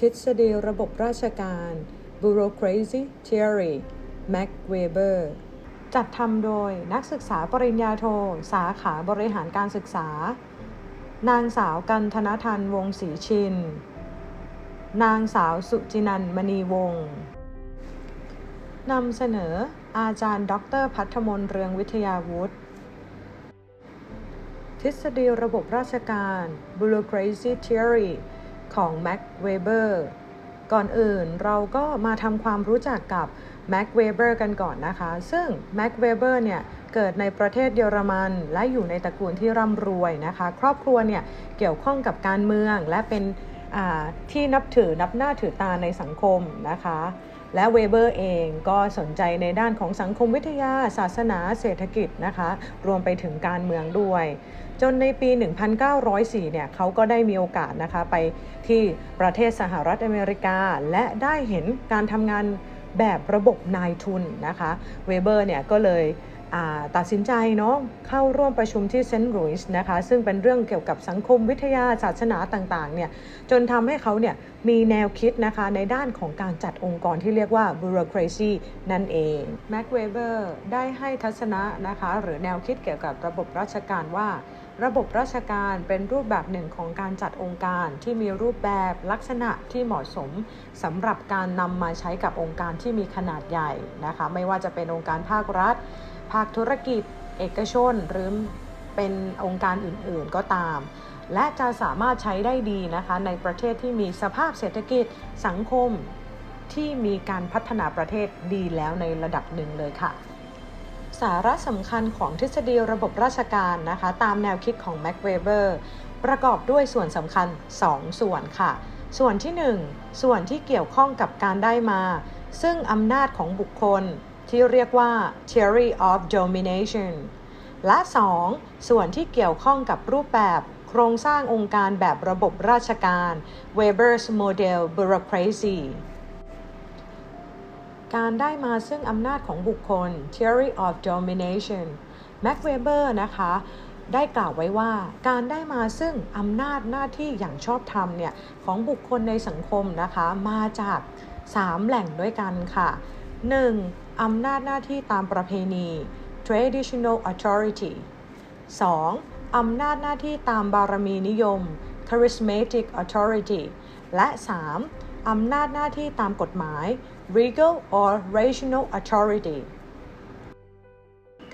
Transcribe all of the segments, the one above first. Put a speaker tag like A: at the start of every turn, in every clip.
A: ทฤษฎีระบบราชการ Bureaucracy Theory Max Weber จัดทำโดยนักศึกษาปริญญาโท สาขาบริหารการศึกษา นางสาวกันธนทันวงศรีชิน นางสาวสุจินันมณีวงศ์ นำเสนออาจารย์ ดรพัฒมนเรืองวิทยาวุฒิ ทฤษฎีระบบราชการ Bureaucracy Theory ของ Max Weber ก่อนอื่นเราก็มาทำความรู้จักกับ Max Weber กันก่อนนะคะ ซึ่ง Max Weber เนี่ยเกิดในประเทศเยอรมันและอยู่ในตระกูลที่ร่ำรวยนะคะ ครอบครัวเนี่ยเกี่ยวข้องกับการเมืองและเป็นที่นับถือนับหน้าถือตาในสังคมนะคะ และเวเบอร์เองก็สนใจในด้านของสังคมวิทยา ศาสนาเศรษฐกิจนะคะ รวมไปถึงการเมืองด้วย จนในปี 1904 เนี่ยเขาก็ได้มีโอกาสนะคะไปที่ประเทศสหรัฐอเมริกา และได้เห็นการทำงานแบบระบบนายทุนนะคะ เวเบอร์เนี่ยก็เลย ตัดสินใจเนาะเข้าร่วมประชุมที่เซนต์หลุยส์นะคะ ซึ่งเป็นเรื่องเกี่ยวกับสังคมวิทยาศาสนาต่างๆเนี่ยจนทำให้เขาเนี่ยมีแนวคิดนะคะในด้านของการจัดองค์กรที่เรียกว่า bureaucracy นั่นเอง Max Weber ได้ให้ทัศนะนะคะหรือแนวคิดเกี่ยวกับระบบราชการว่าระบบราชการเป็นรูปแบบหนึ่งของการจัดองค์การที่มีรูปแบบลักษณะที่เหมาะสมสำหรับการนำมาใช้กับองค์การที่มีขนาดใหญ่นะคะไม่ว่าจะเป็นองค์การภาครัฐ ภาคธุรกิจ เอกชน หรือเป็นองค์การอื่นๆก็ตาม และจะสามารถใช้ได้ดีนะคะในประเทศที่มีสภาพเศรษฐกิจสังคมที่มีการพัฒนาประเทศดีแล้วในระดับหนึ่งเลยค่ะ สาระสำคัญของทฤษฎีระบบราชการนะคะ ตามแนวคิดของ Max Weber ประกอบด้วยส่วนสำคัญ 2 ส่วนค่ะ ส่วนที่ 1 ส่วนที่เกี่ยวข้องกับการได้มา ซึ่งอำนาจของบุคคล ที่เรียกว่า theory of domination และ 2 ส่วนที่เกี่ยวข้องกับรูปแบบโครงสร้างองค์การแบบระบบราชการ Weber's model bureaucracy การได้มาซึ่งอำนาจของบุคคล theory of domination Max Weber นะคะ ได้กล่าวไว้ว่าการได้มาซึ่งอำนาจหน้าที่อย่างชอบธรรมเนี่ย ของบุคคลในสังคมนะคะ มาจาก 3 แหล่งด้วยกันค่ะ 1. อำนาจหน้าที่ตามประเพณี traditional authority 2. อำนาจหน้าที่ตามบารมีนิยม charismatic authority และ 3. อำนาจหน้าที่ตามกฎหมาย legal or rational authority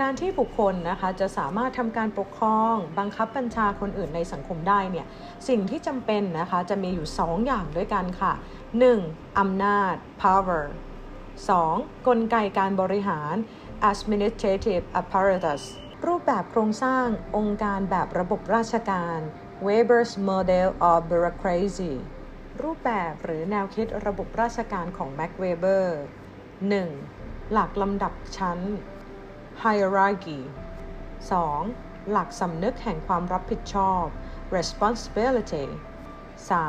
A: การที่บุคคลนะคะจะสามารถทำการปกครอง บังคับบัญชาคนอื่นในสังคมได้เนี่ยสิ่งที่จำเป็นนะคะจะมีอยู่ 2 อย่างด้วยกันค่ะ 1. อำนาจ power 2. กลไกการบริหาร administrative apparatus รูปแบบโครงสร้างองค์การแบบระบบราชการ Weber's model of bureaucracy รูปแบบหรือแนวคิดระบบราชการของ Max Weber 1. หลักลำดับชั้น hierarchy 2. หลักสำนึกแห่งความรับผิดชอบ responsibility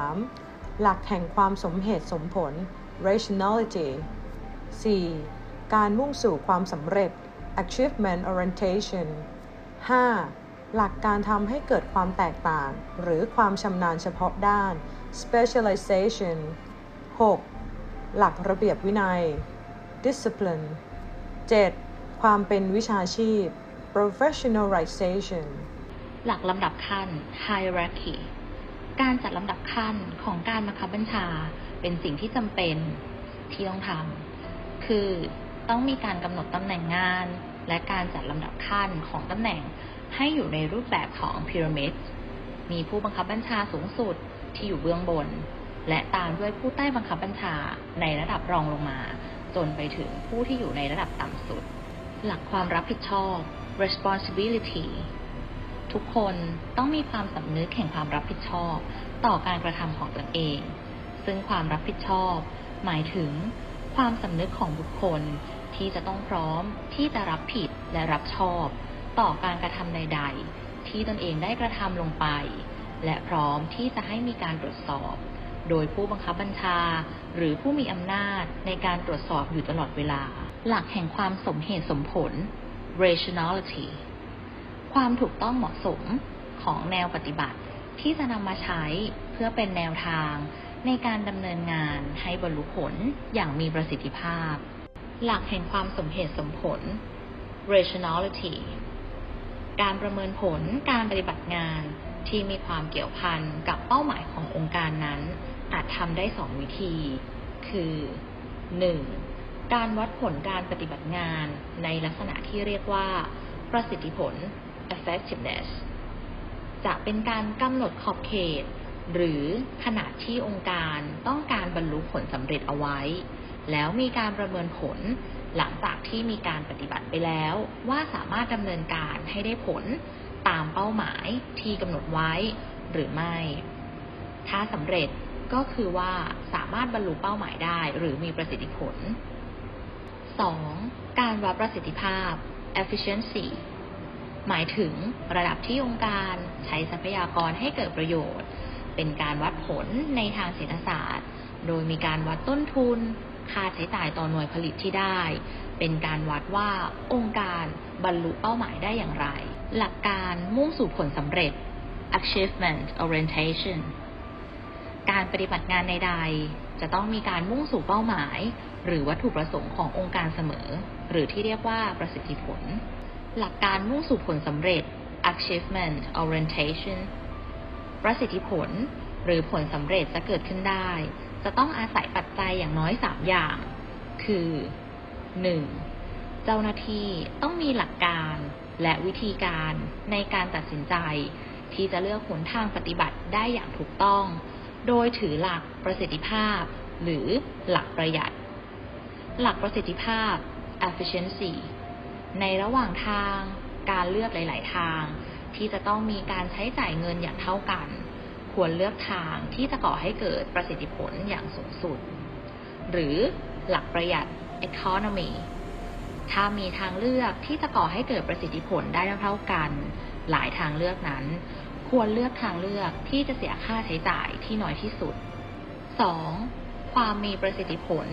A: 3. หลักแห่งความสมเหตุสมผล rationality 4. การมุ่งสู่ความสำเร็จ achievement orientation 5. หลักการทำให้เกิดความแตกต่าง หรือความชำนาญเฉพาะด้าน specialization 6. หลักระเบียบวินัย discipline 7. ความเป็นวิชาชีพ professionalization
B: หลักลำดับขั้น hierarchy การจัดลำดับขั้นของการบังคับบัญชาเป็นสิ่งที่จำเป็นที่ต้องทำ คือต้องมีการกำหนดตำแหน่งงาน และการจัดลำดับขั้นของตำแหน่งให้อยู่ในรูปแบบของพีระมิด มีผู้บังคับบัญชาสูงสุดที่อยู่เบื้องบน และตามด้วยผู้ใต้บังคับบัญชาในระดับรองลงมา จนไปถึงผู้ที่อยู่ในระดับต่ำสุด หลักความรับผิดชอบ responsibility ทุกคนต้องมีความสำนึกแห่งความรับผิดชอบ ต่อการกระทำของตนเอง ซึ่งความรับผิดชอบ หมายถึง ความสำนึกของบุคคลที่จะต้องพร้อมที่จะรับผิดและรับชอบ ต่อการกระทำใด ๆ ที่ตนเองได้กระทำลงไป และพร้อมที่จะให้มีการตรวจสอบ โดยผู้บังคับบัญชา หรือผู้มีอำนาจในการตรวจสอบอยู่ตลอดเวลา หลักแห่งความสมเหตุสมผล rationality ความถูกต้องเหมาะสมของแนวปฏิบัติที่จะนำมาใช้เพื่อเป็นแนวทาง ในการดำเนินงานให้บรรลุผลอย่างมีประสิทธิภาพ หลักแห่งความสมเหตุสมผล rationality การประเมินผลการปฏิบัติงานที่มีความเกี่ยวพันกับเป้าหมายขององค์การนั้น อาจทำได้สองวิธี คือ 1. การวัดผลการปฏิบัติงานในลักษณะที่เรียกว่า ประสิทธิผล effectiveness จะเป็นการกำหนดขอบเขต หรือขนาดที่องค์การต้องการบรรลุผลสำเร็จเอาไว้ แล้วมีการประเมินผล หลังจากที่มีการปฏิบัติไปแล้ว ว่าสามารถดำเนินการให้ได้ผลตามเป้าหมายที่กำหนดไว้หรือไม่ ถ้าสำเร็จก็คือว่าสามารถบรรลุเป้าหมายได้หรือมีประสิทธิผล 2. การวัดประสิทธิภาพ efficiency หมายถึงระดับที่องค์การใช้ทรัพยากรให้เกิดประโยชน์ เป็นการวัดผลในทางเศรษฐศาสตร์ โดยมีการวัดต้นทุน ค่าใช้จ่ายต่อหน่วยผลิตที่ได้ เป็นการวัดว่าองค์การบรรลุเป้าหมายได้อย่างไร หลักการมุ่งสู่ผลสำเร็จ achievement orientation การปฏิบัติงานใดๆ จะต้องมีการมุ่งสู่เป้าหมาย หรือวัตถุประสงค์ขององค์การเสมอ หรือที่เรียกว่าประสิทธิผล หลักการมุ่งสู่ผลสำเร็จ achievement orientation ประสิทธิผล หรือผลสำเร็จจะเกิดขึ้นได้ จะต้องอาศัยปัจจัยอย่างน้อย 3 อย่าง คือ 1. เจ้าหน้าที่ต้องมีหลักการและวิธีการในการตัดสินใจ ที่จะเลือกหนทางปฏิบัติได้อย่างถูกต้อง โดยถือหลักประสิทธิภาพ หรือหลักประหยัด หลักประสิทธิภาพ efficiency ในระหว่างทางการเลือกหลาย ๆ ทาง ที่จะต้องมีการใช้จ่ายเงินอย่างเท่ากัน ควรเลือกทางที่จะก่อให้เกิดประสิทธิผลอย่างสูงสุด หรือหลักประหยัด economy ถ้ามีทางเลือกที่จะก่อให้เกิดประสิทธิผลได้เท่ากัน หลายทางเลือกนั้น ควรเลือกทางเลือกที่จะเสียค่าใช้จ่ายที่น้อยที่สุด 2. ความมีประสิทธิผล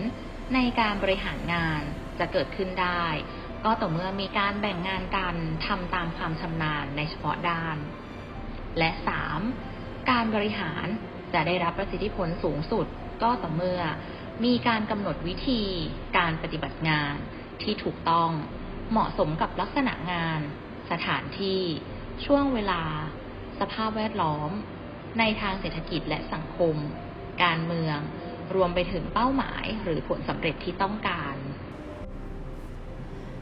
B: ในการบริหารงานจะเกิดขึ้นได้ ก็ต่อเมื่อมีการแบ่งงานกันทำตามความชำนาญในเฉพาะด้าน และ 3. การบริหารจะได้รับประสิทธิผลสูงสุด ก็ต่อเมื่อมีการกำหนดวิธีการปฏิบัติงานที่ถูกต้องเหมาะสมกับลักษณะงาน สถานที่ ช่วงเวลา สภาพแวดล้อม ในทางเศรษฐกิจและสังคม การเมือง รวมไปถึงเป้าหมายหรือผลสำเร็จที่ต้องการ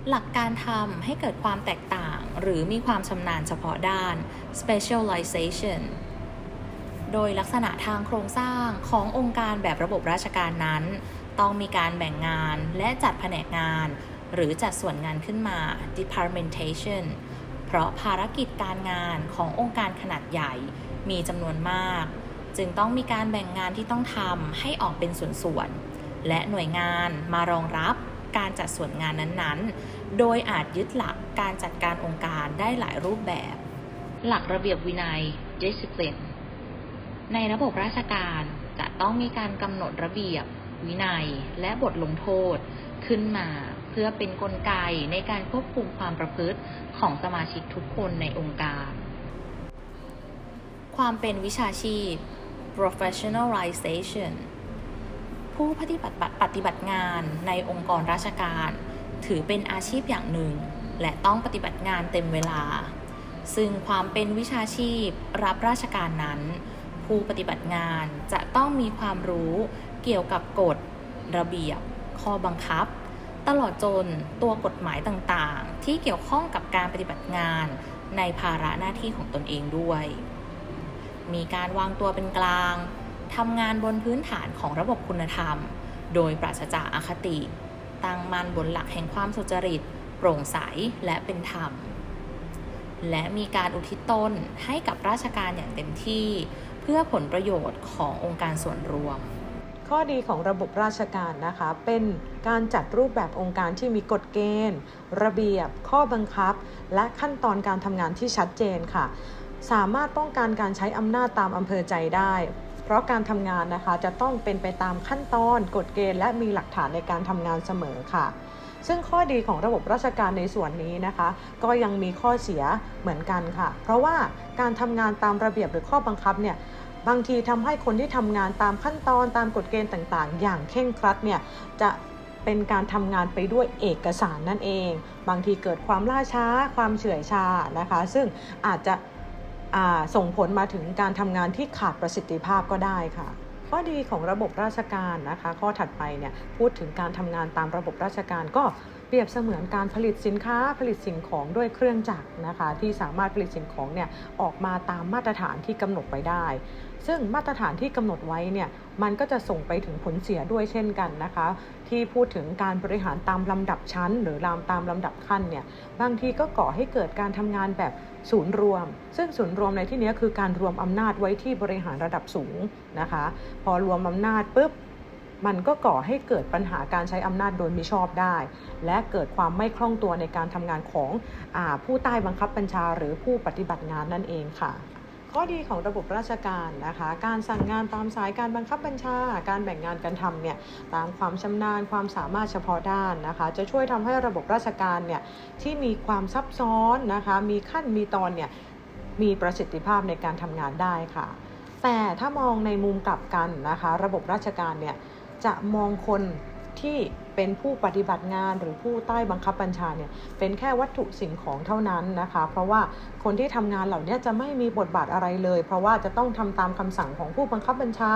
B: หลักการทำให้เกิดความแตกต่าง หรือมีความชำนาญเฉพาะด้าน specialization โดยลักษณะทางโครงสร้างขององค์การแบบระบบราชการนั้น ต้องมีการแบ่งงานและจัดแผนกงาน หรือจัดส่วนงานขึ้นมา departmentation เพราะภารกิจการงานขององค์การขนาดใหญ่ มีจำนวนมาก จึงต้องมีการแบ่งงานที่ต้องทำให้ออกเป็นส่วนๆและหน่วยงานมารองรับ การจัดส่วนงานนั้นๆ โดยอาจยึดหลักการจัดการองค์การได้หลายรูปแบบ หลักระเบียบวินัย discipline ในระบบราชการจะต้องมีการกำหนดระเบียบ วินัย และบทลงโทษ ขึ้นมาเพื่อเป็นนกลไกในการควบคุมความประพฤติของสมาชิกทุกคนในองค์การ ความเป็นวิชาชีพ professionalization ผู้ปฏิบัติปฏิบัติงานในองค์กรราชการ ถือเป็นอาชีพอย่างหนึ่ง และต้องปฏิบัติงานเต็มเวลา ซึ่งความเป็นวิชาชีพรับราชการนั้น ผู้ปฏิบัติงานจะต้องมีความรู้เกี่ยวกับกฎ ระเบียบ ข้อบังคับ ตลอดจนตัวกฎหมายต่างๆ ที่เกี่ยวข้องกับการปฏิบัติงานในภาระหน้าที่ของตนเองด้วย มีการวางตัวเป็นกลาง ทำงานบนพื้นฐานของระบบคุณธรรม โดยปราศจากอคติ ตั้งมั่นบนหลักแห่งความสุจริต โปร่งใสและเป็นธรรม และมีการอุทิศตนให้กับราชการอย่างเต็มที่ เพื่อผลประโยชน์ขององค์การส่วนรวม
A: ข้อดีของระบบราชการนะคะ เป็นการจัดรูปแบบองค์การที่มีกฎเกณฑ์ ระเบียบ ข้อบังคับ และขั้นตอนการทำงานที่ชัดเจนค่ะสามารถป้องกันการใช้อำนาจตามอำเภอใจได้ เพราะการทำงานนะคะจะต้องเป็นไปตามขั้นตอนกฎเกณฑ์และมีหลักฐานในการทำงานเสมอค่ะ ซึ่งข้อดีของระบบราชการในส่วนนี้นะคะ ก็ยังมีข้อเสียเหมือนกันค่ะ เพราะว่าการทำงานตามระเบียบหรือข้อบังคับเนี่ยบางทีทำให้คนที่ทำงานตามขั้นตอนตามกฎเกณฑ์ต่างๆ อย่างเคร่งครัดเนี่ยจะเป็นการทำงานไปด้วยเอกสารนั่นเอง บางทีเกิดความล่าช้า ความเฉื่อยชานะคะ ซึ่งอาจจะ ส่งผลมาถึงการทำงานที่ขาดประสิทธิภาพก็ได้ค่ะ ข้อดีของระบบราชการนะคะ ข้อถัดไปเนี่ยพูดถึงการทำงานตามระบบราชการก็ รียบเสมือนการผลิตสินค้าผลิตสิ่งของด้วยเครื่องจักรนะคะที่สามารถผลิตสิ่งของเนี่ยออกมาตามมาตรฐานที่กำหนดไว้ได้ ซึ่งมาตรฐานที่กำหนดไว้เนี่ยมันก็จะส่งไปถึงผลเสียด้วยเช่นกันนะคะ ที่พูดถึงการบริหารตามลำดับชั้น หรือลามตามลำดับขั้นเนี่ยบางทีก็ก่อให้เกิดการทำงานแบบศูนย์รวม ซึ่งศูนย์รวมในที่นี้คือการรวมอำนาจไว้ที่บริหารระดับสูงนะคะ พอรวมอำนาจปุ๊บ มันก็ก่อให้เกิดปัญหาการใช้อำนาจโดยมิชอบได้ และเกิดความไม่คล่องตัวในการทำงานของอผู้ใต้บังคับบัญชาหรือผู้ปฏิบัติงานนั่นเองค่ะข้อดีของระบบราชการนะคะ การสั่งงานตามสายการบังคับบัญชา การแบ่งงานกันทำเนี่ยตามความชำนาญความสามารถเฉพาะด้านนะคะ จะช่วยทำให้ระบบราชการเนี่ยที่มีความซับซ้อนนะคะ มีขั้นมีตอนเนี่ยมีประสิทธิภาพในการทำงานได้ค่ะ แต่ถ้ามองในมุมกลับกันนะคะ ระบบราชการเนี่ย จะมองคนที่เป็นผู้ปฏิบัติงานหรือผู้ใต้บังคับบัญชาเนี่ยเป็นแค่วัตถุสิ่งของเท่านั้นนะคะ เพราะว่าคนที่ทำงานเหล่านี้จะไม่มีบทบาทอะไรเลย เพราะว่าจะต้องทำตามคำสั่งของผู้บังคับบัญชา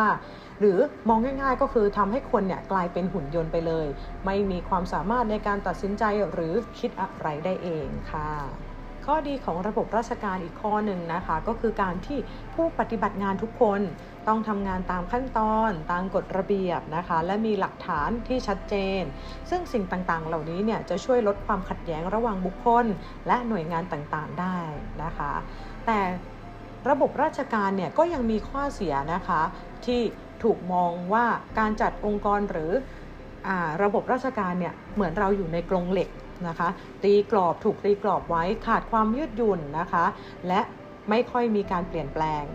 A: หรือมองง่าย ๆ ก็คือทำให้คนเนี่ยกลายเป็นหุ่นยนต์ไปเลย ไม่มีความสามารถในการตัดสินใจหรือคิดอะไรได้เองค่ะ ข้อดีของระบบราชการอีกข้อหนึ่งนะคะ ก็คือการที่ผู้ปฏิบัติงานทุกคนต้องทำงานตามขั้นตอนตามกฎระเบียบนะคะ และมีหลักฐานที่ชัดเจน ซึ่งสิ่งต่างๆ เหล่านี้เนี่ยจะช่วยลดความขัดแย้งระหว่างบุคคล และหน่วยงานต่างๆได้นะคะ แต่ระบบราชการเนี่ยก็ยังมีข้อเสียนะคะ ที่ถูกมองว่าการจัดองค์กรหรืออระบบราชการเนี่ยเหมือนเราอยู่ในกรงเหล็ก นะคะ ตีกรอบถูกตีกรอบไว้ขาดความยืดหยุ่นนะคะ และไม่ค่อยมีการเปลี่ยนแปลง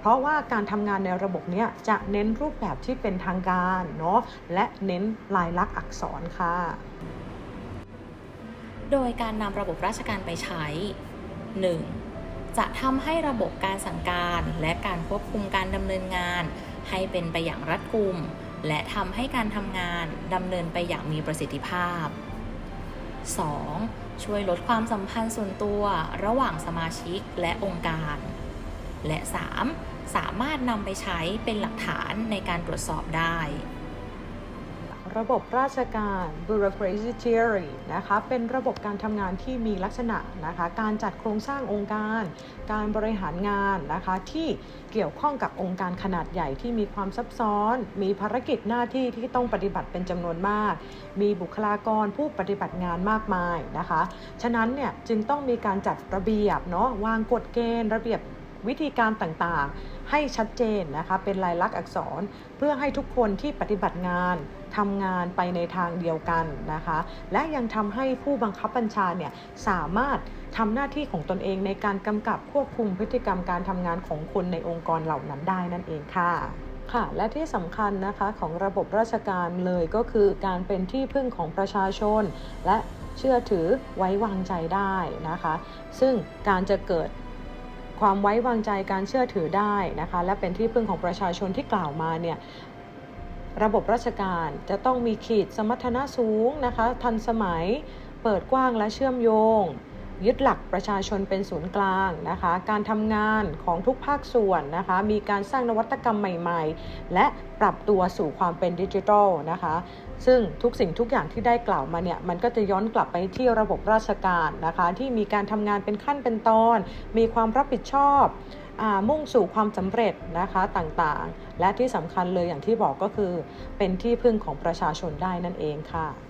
A: เพราะว่าการทำงานในระบบเนี้ยจะเน้นรูปแบบที่เป็นทางการเนาะและเน้นลายลักษณ์อักษรค่ะ
B: โดยการนำระบบราชการไปใช้ 1. จะทำให้ระบบการสั่งการและการควบคุมการดำเนินงาน ให้เป็นไปอย่างรัดกุม และทำให้การทำงานดำเนินไปอย่างมีประสิทธิภาพ 2. ช่วยลดความสัมพันธ์ส่วนตัวระหว่างสมาชิกและองค์การ และ 3. สามารถนำไปใช้เป็นหลักฐานในการตรวจสอบได้
A: ระบบราชการ bureaucracy นะคะเป็นระบบการทำงานที่มีลักษณะนะคะการจัดโครงสร้างองค์การ การบริหารงานนะคะที่เกี่ยวข้องกับองค์การขนาดใหญ่ที่มีความซับซ้อน มีภารกิจหน้าที่ที่ต้องปฏิบัติเป็นจำนวนมาก มีบุคลากรผู้ปฏิบัติงานมากมายนะคะ ฉะนั้นเนี่ยจึงต้องมีการจัดระเบียบเนาะวางกฎเกณฑ์ระเบียบ วิธีการต่างๆ ให้ชัดเจนนะคะเป็นลายลักษณ์อักษรเพื่อให้ทุกคนที่ปฏิบัติงานทำงานไปในทางเดียวกันนะคะ และยังทำให้ผู้บังคับบัญชาเนี่ยสามารถทำหน้าที่ของตนเองในการกำกับควบคุมพฤติกรรมการทำงานของคนในองค์กรเหล่านั้นได้นั่นเองค่ะค่ะและที่สำคัญนะคะของระบบราชการเลยก็คือการเป็นที่พึ่งของประชาชน และเชื่อถือไว้วางใจได้นะคะ ซึ่งการจะเกิด ความไว้วางใจการเชื่อถือได้นะคะ และเป็นที่พึ่งของประชาชนที่กล่าวมาเนี่ยระบบราชการจะต้องมีขีดสมรรถนะสูงนะคะ ทันสมัยเปิดกว้างและเชื่อมโยง ยึดหลักประชาชนเป็นศูนย์กลางนะคะ การทำงานของทุกภาคส่วนนะคะ มีการสร้างนวัตกรรมใหม่ๆ และปรับตัวสู่ความเป็นดิจิทัลนะคะ ซึ่งทุกสิ่งทุกอย่างที่ได้กล่าวมาเนี่ย มันก็จะย้อนกลับไปที่ระบบราชการนะคะ ที่มีการทำงานเป็นขั้นเป็นตอน มีความรับผิดชอบอมุ่งสู่ความสำเร็จนะคะต่างๆ และที่สำคัญเลยอย่างที่บอกก็คือเป็นที่พึ่งของประชาชนได้นั่นเองค่ะ